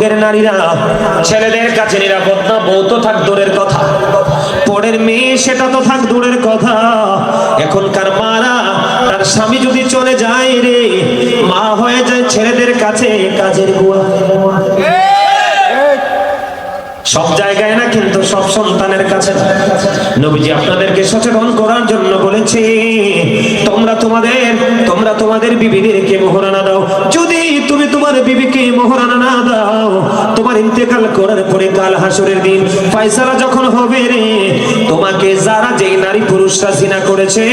যুগের নারীরা, ছেলেদের কাছে নিরাপদ না, বউ তো থাক দূরের কথা। পরের মেয়ে, সেটা তো থাক দূরের কথা। এখনকার মারা, তার স্বামী যদি চলে যায় রে, মা হয়ে যায় ছেলেদের কাছে কাজের বুয়া সব জায়গায় না কিন্তু সব সন্তানের কাছে। নবীজি আপনাদেরকে সচেতন করার জন্য বলেছে, তোমরা তোমাদের তোমরা তোমাদের বিবিদেরকে মোহরানা দাও। যদি তুমি তোমার বিবিকে মোহরানা না দাও, তোমার ইন্তেকাল করার পরে কাল হাসরের দিন ফয়সালা যখন হবে রে, তোমাকে যারা যেই নারী পুরুষরা জিনা করেছে,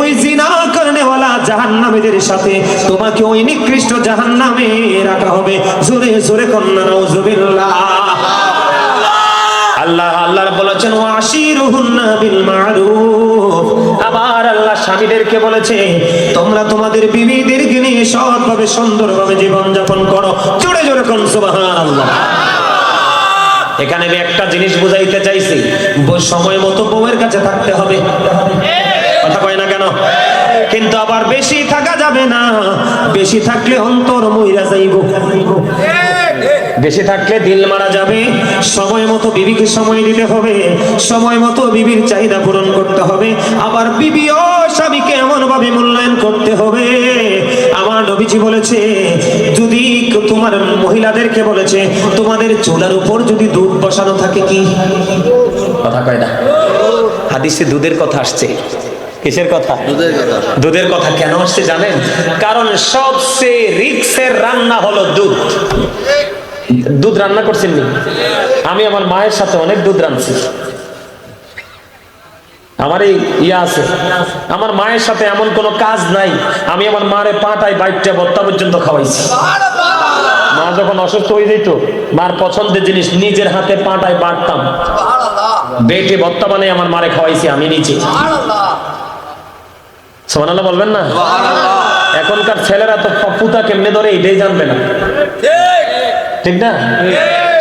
ওই জিনা করনেওয়ালা জাহান্নামীদের সাথে তোমাকে ওই নিকৃষ্ট জাহান্নামে রাখা হবে। জোরে জোরে কন্যা, নাউজুবিল্লাহ। আল্লাহ আল্লাহ বলেছেন ওয়াশিরুহুন্না বিল মারুফ। আবার আল্লাহ স্বামীদেরকে বলেছে, তোমরা তোমাদের বিবিদেরকে নিয়ে সৎভাবে, সুন্দরভাবে জীবন যাপন করো। জোরে জোরে কোন, সুবহানাল্লাহ। এখানে আমি একটা জিনিস বুঝাইতে চাইছি সময় মতো বউয়ের কাছে থাকতে হবে। কথা কয় না কেন? কিন্তু আবার বেশি থাকা যাবে না। বেশি থাকলে অন্তর মইরা যাইব। বেশি থাকলে দিল মারা যাবে। সময় মতো বিবিকে সময় দিতে হবে। সময় মতো বিবির চাহিদা পূরণ করতে হবে। আবার বিবি ও স্বামীকে এমন ভাবে মূল্যায়ন করতে হবে। আমার নবীজি বলেছে যদি তোমার মহিলাদেরকে বলেছে তোমাদের চুলার উপর যদি দুধ বসানো থাকে কি? কথা কয় না। হাদিসে দুধের কথা আসছে। কিসের কথা? দুধের কথা। দুধের কথা কেন আসছে জানেন? কারণ সবচেয়ে রিক্সের রান্না হলো দুধ। দুধ রান্না করছেন নি? আমি আমার মায়ের সাথে অনেক দুধ রাঁধছি। আমার এই ইয়া আছে। আমার মায়ের সাথে এমন কোনো কাজ নাই। আমি আমার মারে পাটায় বাইকটা বত্তা পর্যন্ত খাওয়াইছি। মা যখন অসুস্থ হয়ে যেত মার পছন্দের জিনিস নিজের হাতে পাটায় বাটতাম। বেটে বত্তা বানিয়ে আমার মারে খাওয়াইছি আমি নিচে সোমানাল্লাহ বলবেন না? এখনকার ছেলেরা তো পুতা কেমনে ধরে এটাই জানবে না। ঠিক না?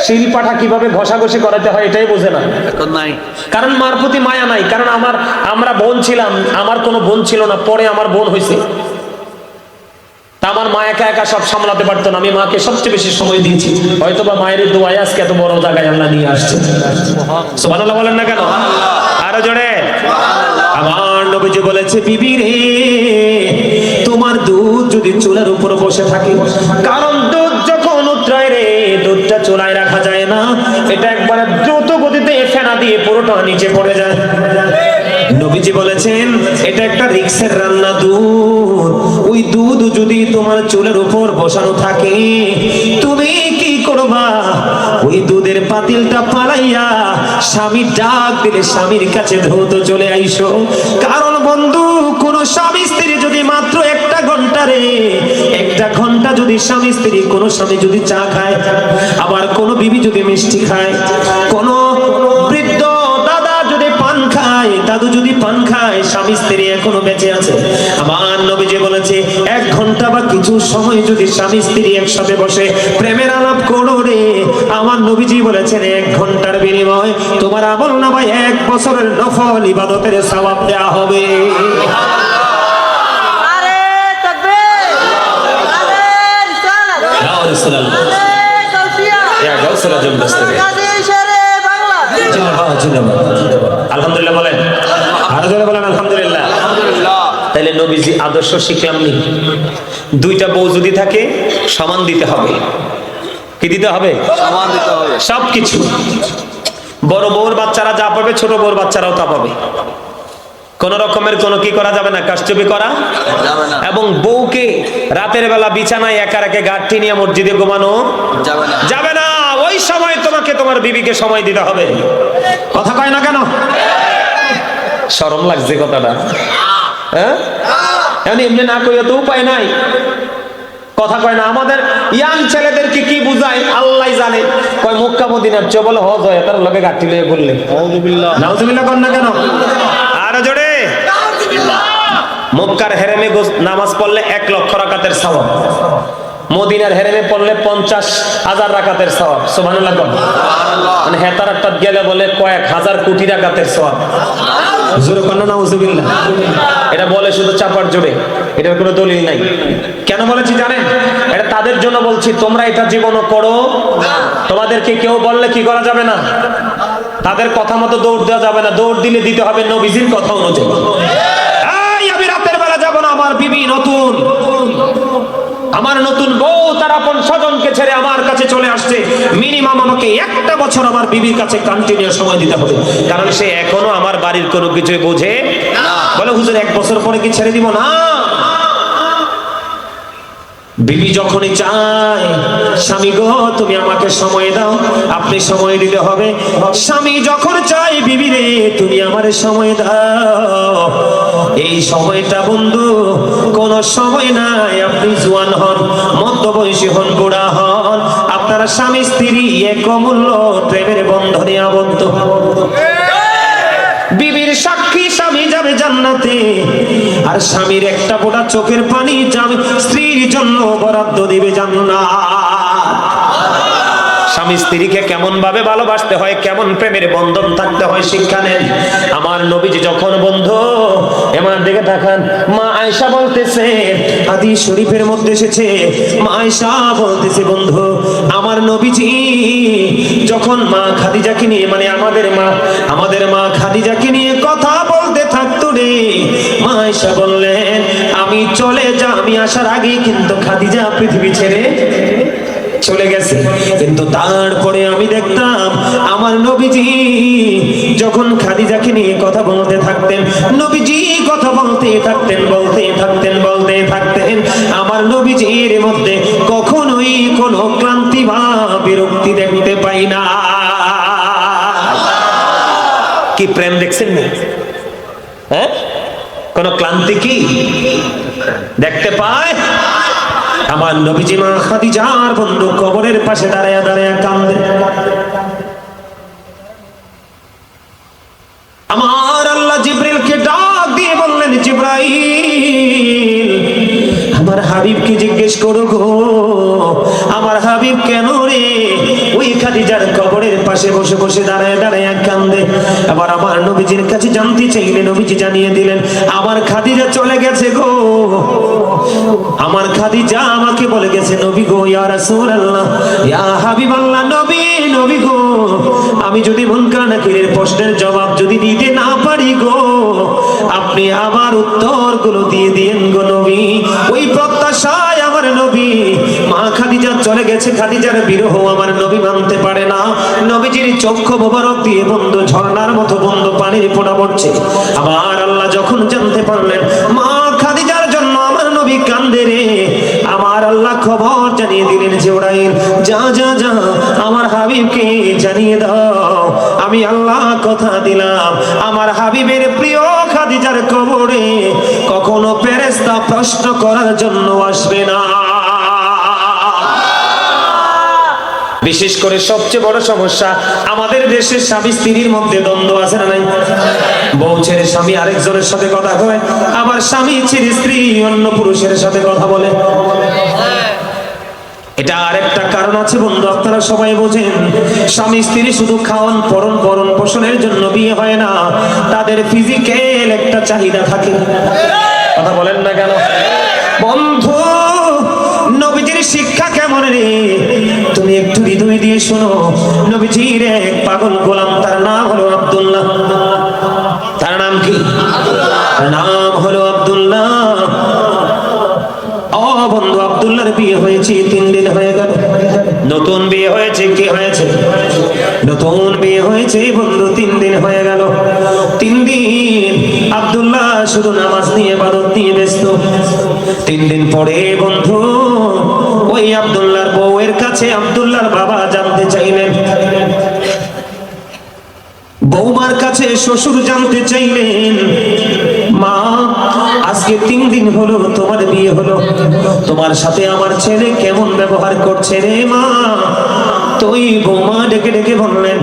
শিল পাঠা কীভাবে ঘষাঘষি করাতে হয় এটাই বোঝে না। এখন নাই। কারণ মার প্রতি মায়া নাই কারণ আমার আমরা বোন ছিলাম আমার কোনো বোন ছিল না পরে আমার বোন হয়েছে আমার মা একা একা সব সামলাতে পারতো না আমি মাকে সবচেয়ে বেশি সময় দিয়েছি। হয়তো বা মায়ের দোয়াই আজকে এত বড় জায়গায় আল্লাহ নিয়ে আসছে। সুবহানাল্লাহ বলেন না কেন? আরও জোরে। আমার নবীজি বলেছে বিবি রে তোমার দুধ যদি চুলার উপর বসে থাকে কারণ দুধ দুধটা চুলায় রাখা যায় না। এটা একবার দ্রুত গতিতে ফেনা দিয়ে পুরোটা নিচে পড়ে যায়। নবীজি বলেছেন, এটা একটা রিক্সের রান্না দুধ। ওই দুধ যদি তোমার চুলের উপর বসানো থাকে, তুমি কি করবা? ওই দুধের পাতিলটা পালাইয়া স্বামী ডাক দিলে স্বামীর কাছে ধৌত চলে আইসো। কারণ বন্ধু, কোন স্বামী স্ত্রী যদি মাত্র একটা ঘণ্টা রে? একটা ঘণ্টা যদি স্বামী, স্ত্রী, কোন স্বামী যদি চা খায়, আবার কোন বিবি যদি মিষ্টি খায়, কোন বৃদ্ধ দাদা যদি পান খায়, দাদু যদি পান খায়, স্বামী, স্ত্রী এখনও বেঁচে আছে। আমার নবীজি বলেছে, এক ঘণ্টা বা কিছু সময় যদি স্বামী, স্ত্রী একসাথে বসে প্রেমের আলাপ করো রে। আমার নবীজি বলেছেন, এক ঘণ্টার বিনিময় তোমার আমল নামায় এক বছরের নফল ইবাদতের সওয়াব দেয়া হবে আরে তাকবীর আরে রিসালাত ইয়া রাসূলুল্লাহ আরে তাওসিয়া আলহামদুলিল্লাহ বলেন। আরও জোরে বলেন আলহামদুলিল্লাহ। তাহলে নবীজি আদর্শ শিখলাম নি। দুইটা বউ যদি থাকে সমান দিতে হবে। কি দিতে হবে? সামান দিতে হবে। সবকিছু। বড় বউর বাচ্চারা যা পাবে ছোট বউর বাচ্চারাও তা পাবে। কোন রকমের কোনো কি করা যাবে না কারচুপি করা? এবং বউকে রাতের বেলা বিছানায় একা রেখে গাঠি নিয়ে মসজিদে ঘুমানো? যাবে না যাবে না ওই সময় তোমাকে তোমার বিবিকে সময় দিতে হবে। কথা কয় না কেন? শরম লাগছে কথাটা। হ্যাঁ? এমনি না কইয়া তো উপায় নাই। কথা কয় না আমাদের ইয়াং ছেলেদেরকে কি বুঝায়? আল্লাহ জানে। কয় মক্কা মদিনার চো বলে হজ হয় তার লগে গাঠি লয়ে বললে। নাউজুবিল্লাহ। কর না কেন? আর জোরে। মক্কার হেরেমে নামাজ পড়লে এক লক্ষ রাকাতের সওয়াব। মদিনার হেরেমে পড়লে পঞ্চাশ হাজার রাকাতের সওয়াব সুবহানাল্লাহ কোন। মানে হেতার একটা গেলে বলে কয়েক হাজার কোটি রাকাতের সওয়াব। জোরে কোন নাউজুবিল্লাহ। এটা বলে শুধু চাপার জোরে এটার কোনো দলিল নাই। কেন বলেছি জানেন? এটা তাদের জন্য বলছি তোমরা এটা জীবনও করো তোমাদেরকে কেউ বললে কি করা যাবে না? তাদের কথা মতো দৌড় দেওয়া যাবে না দৌড় দিলে দিতে হবে নবীজির কথা অনুযায়ী। এই, আমি রাতের বেলা যাব না আমার বিবি নতুন। আমার নতুন বউ, তার আপন স্বজনকে ছেড়ে আমার কাছে চলে আসছে। মিনিমাম আমাকে একটা বছর আমার বিবির কাছে কন্টিনিউ সময় দিতে হবে। কারণ সে এখনও আমার বাড়ির কোনো কিছু বোঝে বলে, হুজুর, এক বছর পরে কি ছেড়ে দিব? না। বিবি যখনই চায়, স্বামী গো, তুমি আমাকে সময় দাও, আপনি সময় দিতে হবে। স্বামী যখন চায়, বিবি রে, তুমি আমার সময় দাও। এই সময়টা বন্ধু, কোন সময় নাই। আপনি জোয়ান হন মধ্য বয়সী হন, বুড়া হন। আপনারা স্বামী স্ত্রী এক অমূল্য প্রেমের বন্ধনে আবদ্ধ। বিবির সাক্ষী, স্বামী যাবে জান্নাতে। আর স্বামীর একটা ফোঁটা চোখের পানি যাবে, স্ত্রীর জন্য বরাদ্দ দিবে জান্নাত। স্বামী স্ত্রীকে কেমন ভাবে ভালোবাসতে হয়, কেমন প্রেমের বন্ধন থাকতে হয় শিক্ষা নেন। আমার নবীজি যখন বন্ধু এমন দিকে তাকান, মা আয়সা বলতেছে, আদি শরীফের মধ্যে এসেছে, মা আয়সা বলতেছে, বন্ধু, আমার নবীজি যখন মা খাদিজাকে নিয়ে মানে আমাদের মা আমাদের মা খাদিজাকে নিয়ে কথা বলতে থাকতো রে, মা আয়সা বললেন, আমি চলে যা, আমি আসার আগেই কিন্তু খাদিজা পৃথিবী ছেড়ে চলে গেছে। কিন্তু তারপরে আমি দেখতাম, আমার নবীজি যখন খাদিজাকে নিয়ে কথা বলতে থাকতেন, নবীজি কথা বলতে থাকতেন বলতে থাকতেন বলতে থাকতেন, আমার নবীজির মধ্যে কখনোই কোনো ক্লান্তি বা বিরক্তি দেখতে পাই না। কি প্রেম দেখছেন না? হ্যাঁ? কোন ক্লান্তি কি দেখতে পায়? আমার নবীজি মা খাদিজার বন্ধু কবরের পাশে দাঁড়ায় দাঁড়ায় কান্দে আমার আল্লাহ জিব্রাইলকে ডাক দিয়ে বললেন, জিব্রাইল, আমার হাবিবকে জিজ্ঞেস করো গো, আমার হাবিব কেন রে ওই খাদিজার কবরের পাশে বসে বসে দাঁড়ায় দাঁড়ায় কান্দে আবার আমার নবীজির কাছে জানতে চাইলে নবীজি জানিয়ে দিলেন, আমার খাদিজা চলে গেছে গো। আমার খাদিজা আমাকে বলে গেছে, নবী গো, ইয়া রাসূলুল্লাহ, ইয়া নবী নবী গো, আমি যদি মুনকার নাকিরের প্রশ্নের জবাব যদি দিতে না পারি গো, আপনি আমার উত্তরগুলো দিয়ে দিয়েন গো নবী। ওই প্রত্যাশায় আমার নবী, মা খাদিজা চলে গেছে, খাদিজার বিরহ আমার নবী মানতে পারে না। নবীজির চক্ষু মোবারক দিয়ে বন্ধ, ঝর্ণার মতো বন্ধ, পানির ফোঁটা পড়ছে। আবার আল্লাহ যখন জানতে পারলেন, মা আমার নবী কান্দে রে। আমার আল্লাহ খবর জানিয়ে দিলেন জিবরাইল, যা যা যা, আমার হাবিবকে জানিয়ে দাও। আমি আল্লাহ কথা দিলাম। আমার হাবিবের প্রিয় খাদিজার কবরে কখনো ফেরেশতা প্রশ্ন করার জন্য আসবে না। বিশেষ করে সবচেয়ে বড় সমস্যা, আমাদের দেশের স্বামী স্ত্রীর মধ্যে দ্বন্দ্ব আছে না নাই? বউ ছেড়ে স্বামী আরেকজনের সাথে কথা কয়, আবার স্বামী ছেড়ে স্ত্রী অন্য পুরুষের সাথে কথা বলে। এটা আরেকটা কারণ আছে বন্ধু, আপনারা সবাই বোঝেন, স্বামী স্ত্রী শুধু খাওয়ান, পরন পরন পোষণের জন্য বিয়ে হয় না, তাদের ফিজিক্যাল একটা চাহিদা থাকে। কথা বলেন না কেন? বন্ধু, নবীজির শিক্ষা কেমন রে? তুমি একটু হৃদয় দিয়ে শোনো। নবীজির এক পাগল গোলাম, তার নাম হলো আব্দুল্লাহ। তার নাম কি? নাম হলো আব্দুল্লাহ। ও বন্ধু, আব্দুল্লাহর বিয়ে হয়েছে, তিন দিন হয়ে গেল। নতুন বিয়ে হয়েছে, কি হয়েছে? নতুন বিয়ে হয়েছে, বন্ধু, তিন দিন হয়ে গেল। তিন দিন আব্দুল্লাহ শুধু নামাজ নিয়ে বাদত নিয়ে ব্যস্ত। তিন দিন পরে, বন্ধু, ওই আব্দুল্লাহর বউয়ের কাছে আব্দুল্লাহর বাবা জানতে চাইলেন। বৌমার কাছে শ্বশুর জানতে চাইলেন, মা, আজকে তিন দিন হলো তোমার বিয়ে হলো। তোমার সাথে আমার ছেলে কেমন ব্যবহার করছে রে মা? তুই বৌমা ডেকে ডেকে বললেন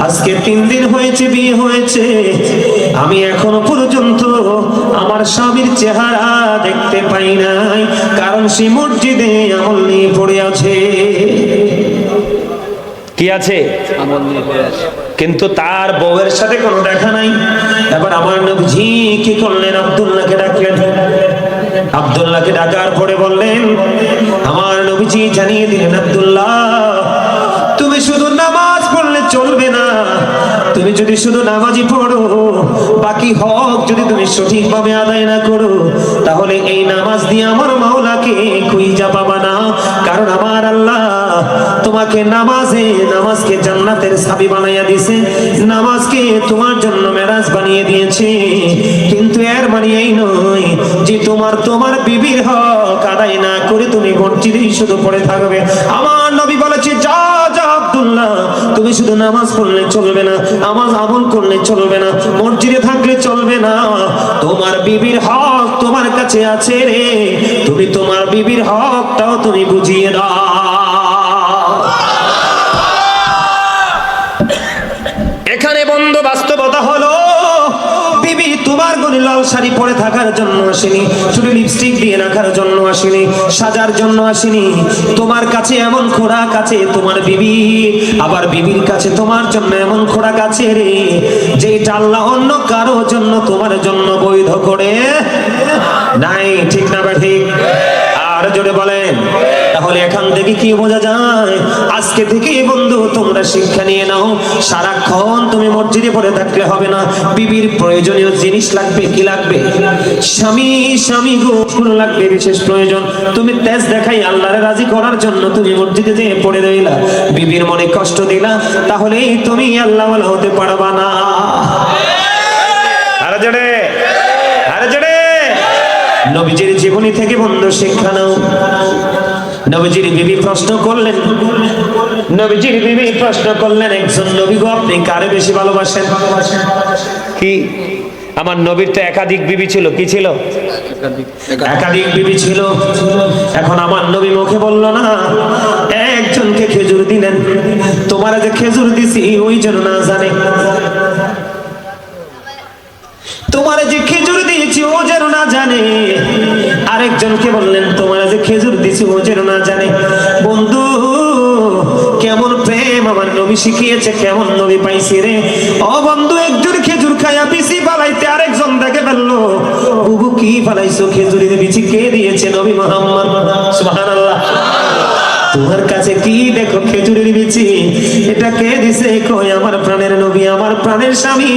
আজকে তিন দিন হয়েছে বিয়ে হয়েছে। আমি এখনও পর্যন্ত আমার স্বামীর চেহারা দেখতে পাই নাই কারণ সে মসজিদে আমল নিয়ে পড়ে আছে। কি আছে? আমল নিয়ে পড়ে আছে। কিন্তু তার বউয়ের সাথে কোনো দেখা নাই। এবার আমার নবজি কি করলেন? আব্দুল্লাহকে ডাকলেন। আব্দুল্লাহকে ডাকার পরে বললেন আমার নবীজি জানিয়ে দিলেন আব্দুল্লাহ তুমি শুধু নামাজ পড়লে চলবে না। তুমি যদি শুধু নামাজি পড়ো, বাকি হক যদি তুমি সঠিকভাবে আদায় না করো, তাহলে এই নামাজ দিয়ে আমার মাওলাকে খুঁজা পাবা না। কারণ আমার আল্লাহ তোমাকে নামাজে, নামাজকে জান্নাতের সাবি বানাইয়া দিছে নামাজকে তোমার জন্য মেরাজ বানিয়ে দিয়েছে। কিন্তু এর মানে এই নয় যে তোমার তোমার বিবির হক আদায় না করে তুমি মসজিদেই শুধু পড়ে থাকবে। আমার নবী বলেছে যা যা তুমি শুধু নামাজ পড়লে চলবে না আমাজ আমল করলে চলবে না, মসজিদে থাকলে চলবে না। তোমার বিবির হক তোমার কাছে আছে রে। তুমি তোমার বিবির হকটাও তুমি বুঝিয়ে দাও এখানে বন্ধ বাস্তবতা হলো বিবি তোমার গনি লাল শাড়ি পরে থাকার জন্য আসেনি, শুধু লিপস্টিক দিয়ে রাখার জন্য আসেনি, সাজার জন্য আসেনি। তোমার কাছে এমন খোরাক কাছে তোমার বিবি, আবার বিবির কাছে তোমার জন্য এমন খোরাক কাছে রে যে আল্লাহ অন্য কারও জন্য, তোমার জন্য বৈধ করে তাহলে এখান থেকে কি বোঝা যায়। আজকে থেকে বন্ধু তোমরা শিক্ষা নিয়ে নাও। সারাক্ষণ তুমি মসজিদে পড়ে থাকলে হবে না। বিবির প্রয়োজনীয় জিনিস লাগবে কি লাগবে? স্বামী স্বামী গোকুল লাগবে বিশেষ প্রয়োজন। তুমি তেজ দেখাই আল্লাহরে রাজি করার জন্য তুমি মসজিদে যেয়ে পড়ে রইলা। বিবির মনে কষ্ট দিলা তাহলেই তুমি আল্লাহ হতে পারবা না। আরে জোরে আরে জোরে। নবীজির জীবনী থেকে বন্ধু শিক্ষা নাও। নবীজির বিবি প্রশ্ন করলেন নবীজির বিবি প্রশ্ন করলেন একজন নবী গো আপনি কারে বেশি ভালোবাসেন? কি? আমার নবীর তো একাধিক বিবি ছিল কি ছিল? একাধিক বিবি ছিল। এখন আমার নবী মুখে বলল না একজনকে খেজুর দিলেন। তোমার যে খেজুর দিছি ওই জন্য না জানে। তোমার যে খেজুর দিয়েছি, ও যেন না জানে। আরেকজনকে বললেন, তোমার যে খেজুর দিয়েছি, ও যেন না জানে। বন্ধু, কেমন প্রেম আমার নবী শিখিয়েছে, কেমন নবী পাইছি রে। ও বন্ধু, একজন খেজুর খাইয়া পিসি পালাইতে আরেকজন দেখে ফেলল। বুবু কি পালাইছো খেজুরের বিচি কে দিয়েছে নবী মোহাম্মদ? তোমার কাছে কি দেখো খেজুরের বিচি? এটা কে দিছে? কই আমার প্রাণের নবী, আমার প্রাণের স্বামী,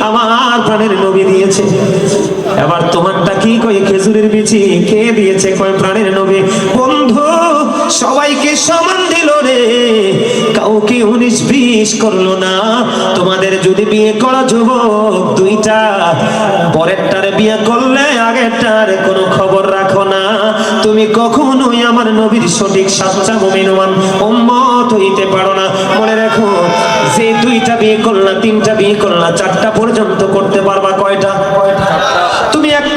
আমার প্রাণের নবী দিয়েছে। এবার তোমারটা কি কই খেজুরের বিচি? কে দিয়েছে? কই প্রাণের নবী? বন্ধু, সবাইকে সমান দিল রে। কাউকে উনিশ বিশ করল না। তোমাদের যদি বিয়ে করা যুবক দুইটা, পরেরটারে বিয়ে করলে আগেরটার কোনো খবর রাখো না। তুমি আমার নবীর সঠিক সাচ্চা মুমিনমান উম্মত হইতে পারো না। মনে রাখো যে দুইটা বিয়ে করলা তিনটা বিয়ে করলা চারটা পর্যন্ত করতে পারবা কয়টা? তুমি একটা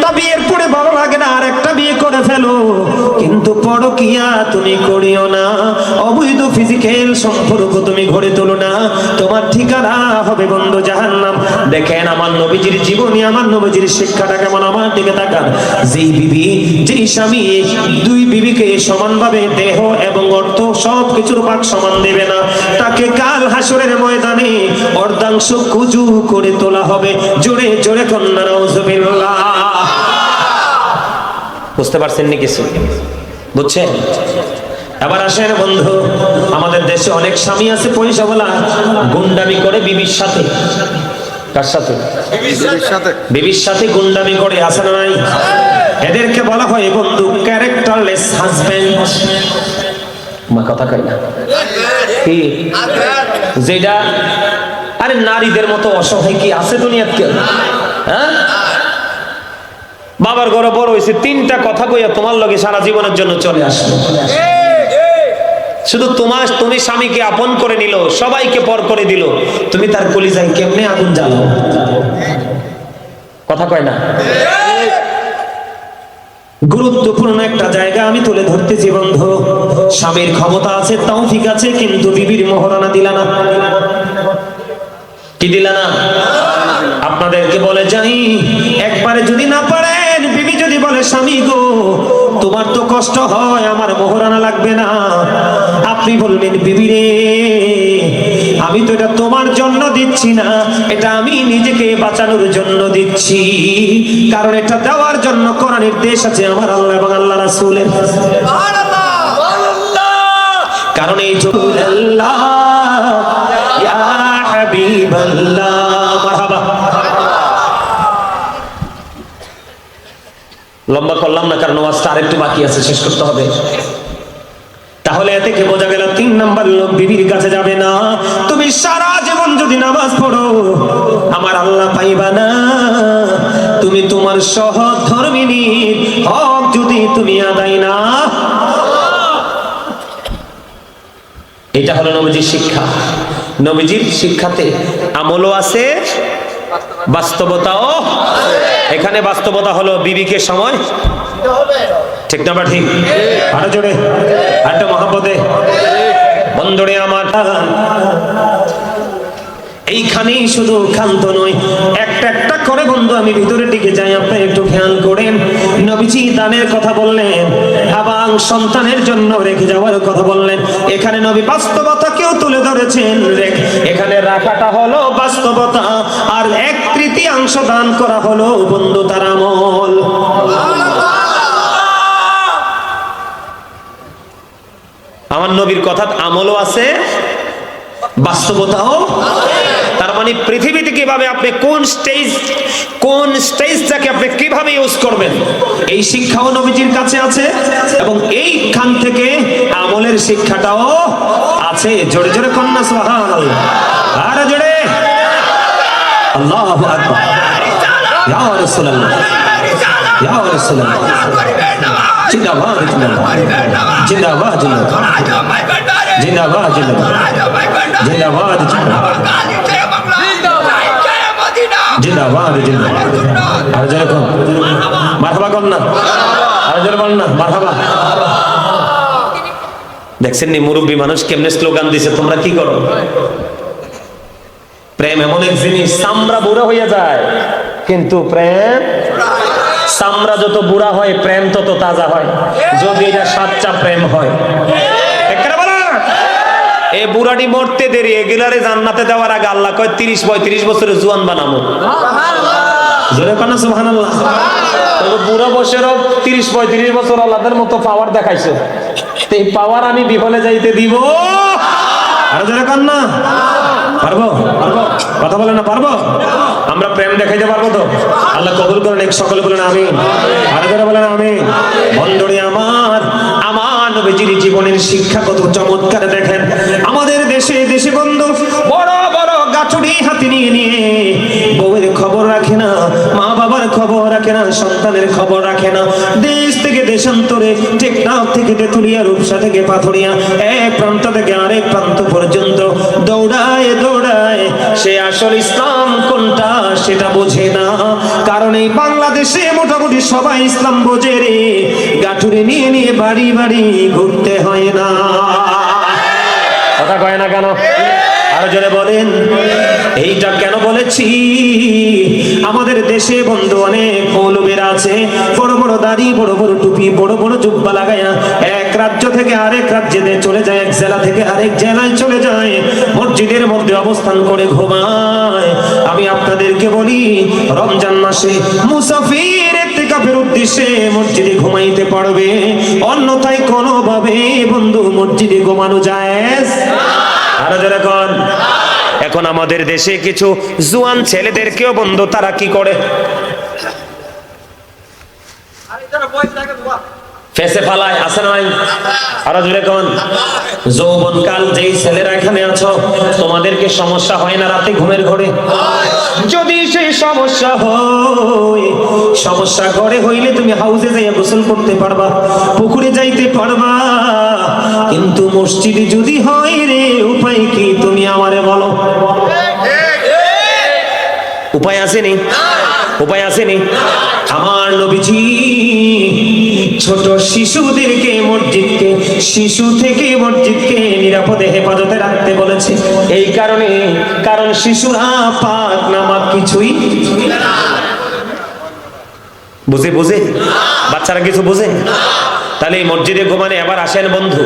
পরকিয়া তুমি করিও না। অবৈধ ফিজিক্যাল সম্পর্ক তুমি গড়ে তোলো না। তোমার ঠিকানা হবে বন্ধ জাহান্নাম। দেখেন আমার নবীজির জীবনী, আমার নবীজির শিক্ষাটা কেমন আমার দিকে তাকান। যেই বিবি, যেই স্বামী, দুই বিবিকে সমানভাবে দেহ এবং অর্থ সব কিছুর ভাগ সমান দেবে না। তাকে কাল হাসরের ময়দানে অর্ধাংশ কুজু করে তোলা হবে। জোরে জোরে কন্যা নওজুবিল্লাহ বুঝতে পারছেন নি কিছু বুঝছেন? এবার আসেন বন্ধু আমাদের দেশে অনেক স্বামী আছে পয়সা বলা গুন্ডামি করে বিবির সাথে। কার সাথে? বিবির সাথে। গুন্ডামি করে আসে না নাই? এদেরকে বলা হয় বন্ধু ক্যারেক্টারলেস হাজবেন্ড মা কথা কই না। কি? যেটা আরে নারীদের মতো অসহায় কি আছে দুনিয়াত কেউ? হ্যাঁ? বাবার ঘরে বড় হয়েছে, তিনটা কথা কইয়া তোমার লগে সারা জীবনের জন্য চলে আসবে শুধু তোমার, তুমি স্বামীকে আপন করে নিল, সবাইকে পর করে দিল, তুমি তার কলিজায় কেমনে আগুন জ্বালাও? কথা কয় না? গুরুত্বপূর্ণ একটা জায়গা আমি তুলে ধরতেছি, বন্ধু। স্বামীর ক্ষমতা আছে তাও ঠিক আছে, কিন্তু বিবির মহারানা দিলা না। কি দিলা না? আপনাদেরকে বলে যাই, একবারে যদি না যদি বলে স্বামী গো তোমার তো কষ্ট হয় আমার মোহরানা লাগবে না। আপনি বলবেন বিবি রে আমি তো এটা তোমার জন্য দিচ্ছি না এটা আমি নিজেকে বাঁচানোর জন্য দিচ্ছি। কারণ এটা দেওয়ার জন্য করা নির্দেশ আছে আমার আল্লাহ এবং আল্লাহ রাসূলের। কারণ এই আল্লাহ ইয়া হাবিবাল্লাহ। করলাম না, কারণ ওয়াজটা আরেকটু বাকি আছে, শেষ করতে হবে। তাহলে এ থেকে বোঝা গেল, তিন নাম্বার লোক বিবির কাছে যাবে না? তুমি সারা জীবন যদি নামাজ পড়ো, আমার আল্লাহ পাইবা না। তুমি তোমার সহধর্মিনী হক যদি তুমি আদায় না। এটা হলো নবীজির শিক্ষা। নবীজির শিক্ষাতে আমলও আছে বাস্তবতাও এখানে বাস্তবতা হলো বিবিকে সময়। ঠিক না ঠিক আরও জোরে। আরেকটা মহাপদে বন্ধুরে আমার। এইখানেই শুধু ক্ষান্ত নয় একটা একটা করে বন্ধু আমি ভিতরের দিকে যাই আপনি একটু খেয়াল করেন। নবীজি দানের কথা বললেন, এবং সন্তানের জন্য রেখে যাওয়ার কথা বললেন। এখানে নবী বাস্তবতাকেও তুলে ধরেছেন এখানে রাখাটা হলো বাস্তবতা, আর এক তৃতীয়াংশ দান করা হলো বন্ধু তার আমল। আমার নবীর কথা আমলও আছে, বাস্তবতাও। তার মানে পৃথিবীতে কীভাবে আপনি কোন স্টেজ কোন স্টেজটাকে আপনি কীভাবে ইউজ করবেন, এই শিক্ষাও নবীজির কাছে আছে, এবং এইখান থেকে আমলের শিক্ষাটাও আছে। জোরে জোরে কন্যা সোহান আর জোরে। আল্লাহ জিন্দাবাদ জিন্দাবাদ না? আর দেখছেন নি, মুরব্বী মানুষ কেমনে স্লোগান দিছে? তোমরা কি করো? প্রেম এমন এক জিনিস, চামড়া বুড়া হইয়া যায়। কিন্তু প্রেম? চামড়া যত বুড়া হয়, প্রেম তত তাজা হয়। যদি এটা সাচ্চা প্রেম হয়? এই বুড়াটি মরতে দেরি, এগুলারে জান্নাতে দেওয়ার আগে আল্লাহ কয়, তিরিশ পঁয়ত্রিশ বছরের জুয়ান বানাবো জোরে কন না, সুবহানাল্লাহ। তবে বুড়া বয়সেরও তিরিশ পঁয়ত্রিশ বছর আল্লাদের মতো পাওয়ার দেখাইছে। এই পাওয়ার আমি বিফলে যাইতে দিব। আর জোরে কন না। পারব? কথা বলে না, পারব? আমরা প্রেম দেখাইতে পারব তো? আল্লাহ কবুল করেন, এক সকলে বলেন আমি আর বলেন আমি বন্ধুরে আমার আমার নবীজির জীবনের শিক্ষা কত চমৎকার দেখেন। আমাদের দেশে দেশে বন্ধু, বড় বড় গাছুড়ি হাতে নিয়ে নিয়ে বউয়ের খবর রাখে না মা বাবার খবর রাখে না, সন্তানের খবর রাখে না। দেশ থেকে দেশান্তরে টেকনাফ থেকে তেতুলিয়া, রূপসা থেকে পাথরিয়া, এক প্রান্ত থেকে আরেক প্রান্ত পর্যন্ত দৌড়ায় দৌড়ায়। সে আসল ইসলাম কোনটা সেটা বোঝে না। কারণ এই বাংলাদেশে মোটামুটি সবাই ইসলাম বোঝে রে। গাঠুরে নিয়ে নিয়ে বাড়ি বাড়ি ঘুরতে হয় না। কথা কয় না কেন? আরও জোরে বলেন। এইটা কেন বলেছি? আমাদের দেশে বন্ধু অনেক মৌলবীরা আছে। বড় বড় দাড়ি, বড় বড় টুপি, বড় বড় জুব্বা লাগায়া এক রাজ্য থেকে আরেক রাজ্যে চলে যায়, এক জেলা থেকে আরেক জেলায় চলে যায়। মসজিদের মধ্যে অবস্থান করে ঘুমায়। আমি আপনাদেরকে বলি, রমজান মাসে মুসাফির ইত্তেকাফের উদ্দেশ্যে মসজিদে ঘুমাইতে পারবে। অন্যথায় কোনোভাবে বন্ধু মসজিদে ঘুমানো যায়। এখন আমাদের দেশে কিছু জুয়ান ছেলেদেরকেও বন্ধু, তারা কি করে? ছেলেরা এখানে আছো, তোমাদেরকে সমস্যা হয় না রাতে ঘুমের ঘরে? যদি সেই সমস্যা হয়, সমস্যা ঘরে হইলে তুমি হাউসে যাইয়া গোসল করতে পারবা, পুকুরে যাইতে পারবা। কিন্তু মসজিদে যদি হয় রে, উপায় কি তুমি আমারে বলো? উপায় আসেনি? উপায় আসেনি? আমার নবীজি, ছোট শিশুদেরকে মসজিদকে, শিশু থেকে মসজিদকে নিরাপদে হেফাজতে রাখতে বলেছে। এই কারণে, কারণ শিশুরা পাক নামাক কিছুই বুঝে বুঝে? বাচ্চারা কিছু বুঝে? তাহলে এই মসজিদে ঘুমানে আবার আসেন বন্ধু।